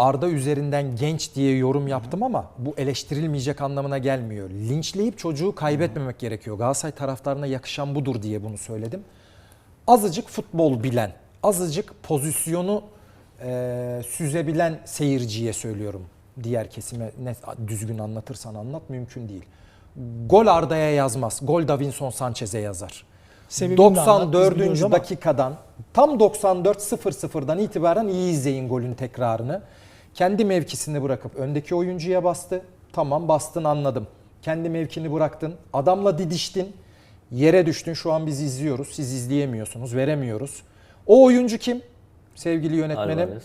Arda üzerinden genç diye yorum yaptım ama bu eleştirilmeyecek anlamına gelmiyor. Linçleyip çocuğu kaybetmemek gerekiyor. Galatasaray taraftarına yakışan budur diye bunu söyledim. Azıcık futbol bilen, azıcık pozisyonu e, süzebilen seyirciye söylüyorum. Diğer kesime ne düzgün anlatırsan anlat mümkün değil. Gol Arda'ya yazmaz. Gol Davinson Sanchez'e yazar. Sebebini de anlat, biz 94. biliyoruz ama- dakikadan tam 94.00'dan itibaren iyi izleyin golün tekrarını. Kendi mevkisini bırakıp öndeki oyuncuya bastı. Tamam bastın anladım. Kendi mevkini bıraktın. Adamla didiştin. Yere düştün. Şu an biz izliyoruz. Siz izleyemiyorsunuz. Veremiyoruz. O oyuncu kim? Sevgili yönetmenim. Alvarez.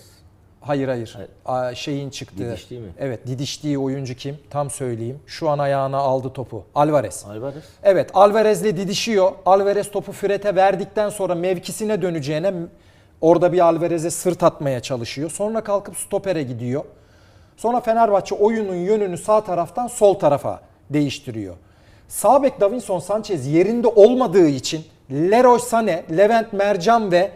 Hayır hayır. Hayır. Aa, şeyin çıktı. Didiştiği mi? Evet didiştiği oyuncu kim? Tam söyleyeyim. Şu an ayağına aldı topu. Alvarez. Alvarez. Evet Alvarez'le didişiyor. Alvarez topu Fred'e verdikten sonra mevkisine döneceğine orada bir Alvarez'e sırt atmaya çalışıyor. Sonra kalkıp stopere gidiyor. Sonra Fenerbahçe oyunun yönünü sağ taraftan sol tarafa değiştiriyor. Sağ bek Davinson Sanchez yerinde olmadığı için Leroy Sané, Levent Mercan ve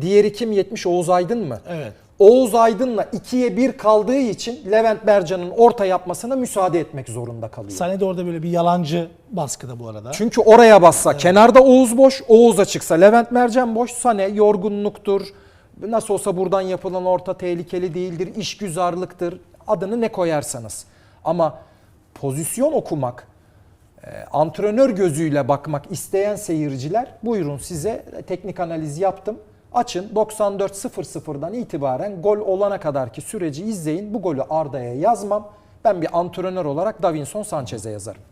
diğeri kim 70 Oğuz Aydın mı? Evet. Oğuz Aydın'la 2'ye 1 kaldığı için Levent Mercan'ın orta yapmasına müsaade etmek zorunda kalıyor. Sane de orada böyle bir yalancı baskıda bu arada. Çünkü oraya bassa kenarda Oğuz boş, Oğuz'a çıksa Levent Mercan boş, Sane yorgunluktur. Nasıl olsa buradan yapılan orta tehlikeli değildir, işgüzarlıktır. Adını ne koyarsanız. Ama pozisyon okumak, e, antrenör gözüyle bakmak isteyen seyirciler buyurun size teknik analiz yaptım. Açın 94.00'dan itibaren gol olana kadarki süreci izleyin. Bu golü Arda'ya yazmam. Ben bir antrenör olarak Davinson Sanchez'e yazarım.